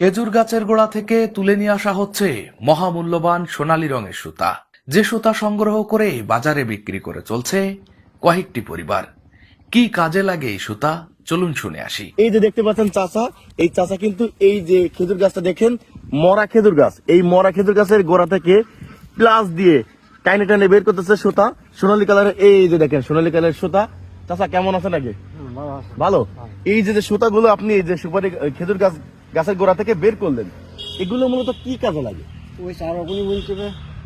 খেজুর গাছের গোড়া থেকে তুলে নিয়ে আসা হচ্ছে মহামূল্যবান সোনালী রঙের সুতা। যে সুতা সংগ্রহ করে বাজারে বিক্রি করে চলছে কয়েকটি পরিবার। কি কাজে লাগে এই সুতা? চলুন শুনে আসি। এই যে দেখতে পাচ্ছেন চাচা এই চাচা কিন্তু এই যে খেজুর গাছটা দেখেন মরা খেজুর গাছ। এই মরা খেজুর গাছের গোড়া থেকে প্লাস দিয়ে টাইনে টাইনে বের করতেছে সুতা। সোনালী কালারের এই যে দেখেন সোনালী কালারের সুতা। চাচা কেমন আছে। নাকি ভালো? এই যে যে সুতাগুলো আপনি এই যে সুপারি খেজুর গাছ গাছের গোড়া থেকে বের করলেন। এগুলো মূলত কি কাজে লাগে? ওই বলতে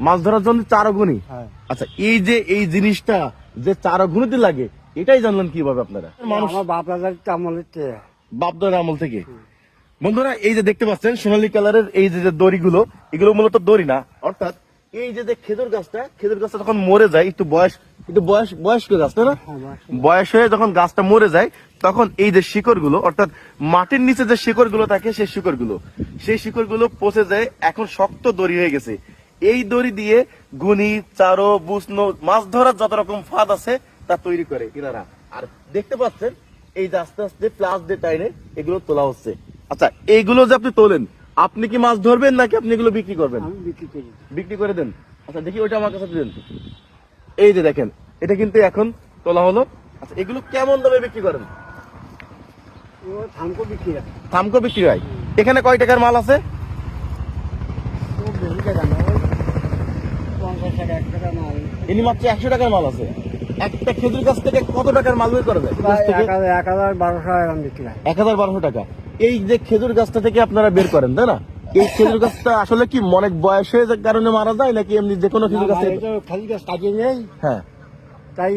মাছ ধরার জন্য চারগুনি হ্যাঁ। আচ্ছা এই যে এই জিনিসটা যে চারগুনিতে লাগে এটাই জানলেন কীভাবে আপনারা? মানুষ বাপ দাদার আমলের আমল থেকে? বন্ধুরা এই যে দেখতে পাচ্ছেন সোনালী কালারের এই যে দড়িগুলো এগুলো মূলত দড়ি না অর্থাৎ এই যে যে খেজুর গাছটা খেজুর গাছটা যখন মরে যায় একটু বয়স একটু বয়স বয়স্ক গাছ তাই না? বয়স হয়ে যখন গাছটা মরে যায় তখন এই যে শিকড়গুলো অর্থাৎ মাটির নিচে যে শিকড়গুলো থাকে সেই শিকড়গুলো সেই শিকড়গুলো পচে যায় এখন শক্ত দড়ি হয়ে গেছে। এই দড়ি দিয়ে গুনি চারো বুসনো মাছ ধরার যত রকম ফাঁদ আছে তা তৈরি করে এনারা আর দেখতে পাচ্ছেন এই যে আস্তে আস্তে প্লাস দিয়ে টাইনে এগুলো তোলা হচ্ছে। আচ্ছা এইগুলো যে আপনি তোলেন আপনি কি মাছ ধরবেন নাকি আপনি এগুলো বিক্রি করবেন? আমি বিক্রি করি বিক্রি করে দেন। আচ্ছা দেখি ওইটা আমার কাছে দেন। এই যে দেখেন এটা কিন্তু এখন তোলা হলো। আচ্ছা এগুলো কেমন দামে বিক্রি করেন? থামকো বিক্রি আছে থামকো বিক্রি হয়। এখানে কয় টাকার মাল আছে? ইনি মাত্র একশো টাকার মাল আছে। একটা খেজুর গাছ থেকে কত টাকার মাল বের করা যায়? গাছ প্রায় থেকে এক হাজার বারোশো টাকা বিক্রি হয়। এক হাজার বারোশো টাকা। এই যে খেজুর গাছটা থেকে আপনারা বের করেন তাই না? এই খেজুর গাছটা আসলে কি অনেক বয়স হয়ে যাওয়ার কারণে মারা যায় নাকি এমনি যে কোনো খেজুর গাছ? খালি গাছ কাটিয়ে নেই। হ্যাঁ। তাই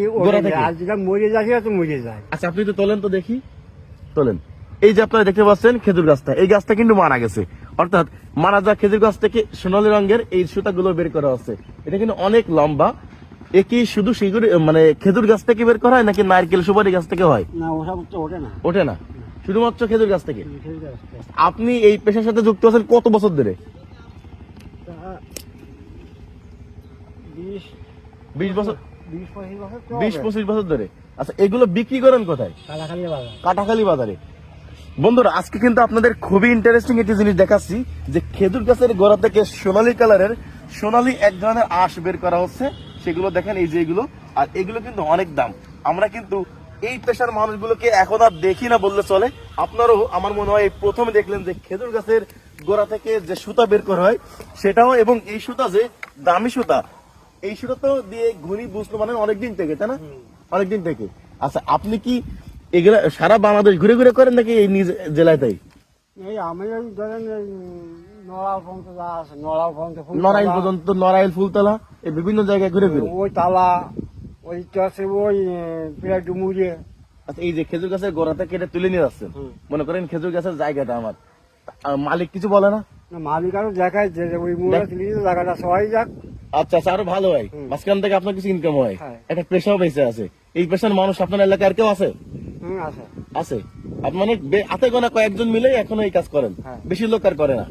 যেটা মরে যাচ্ছে তো মরে যায়। আচ্ছা আপনি তো তোলেন তো দেখি। তোলেন। এই যে আপনারা দেখতে পাচ্ছেন খেজুর গাছটা এই গাছটা কিন্তু মারা গেছে। অর্থাৎ মারা যাওয়া খেজুর গাছ থেকে সোনালী রঙের এই সুতাগুলো বের করা হচ্ছে এটা কিন্তু অনেক লম্বা। এ কি শুধু সেগুলি মানে খেজুর গাছ থেকে বের করা হয় নাকি নারকেল সুপারি গাছ থেকে হয়? না ওঠে না। ওঠে না। শুধুমাত্র খেজুর গাছ থেকে। আপনি এই পেশার সাথে যুক্ত আছেন কত বছর ধরে? বিশ বছর। পঁচিশ বছর ধরে। আচ্ছা এগুলো বিক্রি করেন কোথায়? কাটাখালি বাজারে। বন্ধুরা আজকে কিন্তু আপনাদের খুবই ইন্টারেস্টিং একটি জিনিস দেখাচ্ছি যে খেজুর গাছের গোড়া থেকে সোনালি কালারের সোনালী এক ধরনের আঁশ বের করা হচ্ছে। সেগুলো দেখেন এই যে এগুলো। আর এগুলো কিন্তু অনেক দাম। আমরা কিন্তু এই পেশার মানুষগুলোকে এখন আর দেখি না বললে চলে। আপনারও আমার মনে হয় প্রথমে দেখলেন যে খেজুর গাছের গোড়া থেকে যে সুতা বের করা হয় সেটাও এবং এই সুতা যে দামি সুতা এই সুতা তো দিয়ে ঘুনি বুঝলো মানে অনেকদিন থেকে তাই না? অনেকদিন থেকে। আচ্ছা আপনি কি এগুলা সারা বাংলাদেশ ঘুরে ঘুরে করেন নাকি এই নিজ জেলায় তাই? এই আমি ধরেন নড়াইল পর্যন্ত নড়াইল ফুলতলা এই বিভিন্ন জায়গায় ঘুরে ঘুরে? ওই তালা ওই ওই প্রায় ডুমুরিয়ে। আচ্ছা এই যে খেজুর গাছের গোড়াটা কেটে তুলে নিয়ে যাচ্ছেন মনে করেন খেজুর গাছের জায়গাটা আমার। আর মালিক কিছু বলে না? মালিক আরও দেখায় যে ওই জায়গাটা সবাই যাক। আচ্ছা আচ্ছা আরও ভালো হয়। মাঝখান থেকে আপনার কিছু ইনকাম হয়। হ্যাঁ। একটা পেশাও বেঁচে আছে। এই পেশার মানুষ আপনার এলাকায় আর কেউ আছে? আছে। আছে। আপনার মানে হাতে গোনা কয়েকজন মিলে এখন এই কাজ করেন। হ্যাঁ। বেশি লোক আর করে না।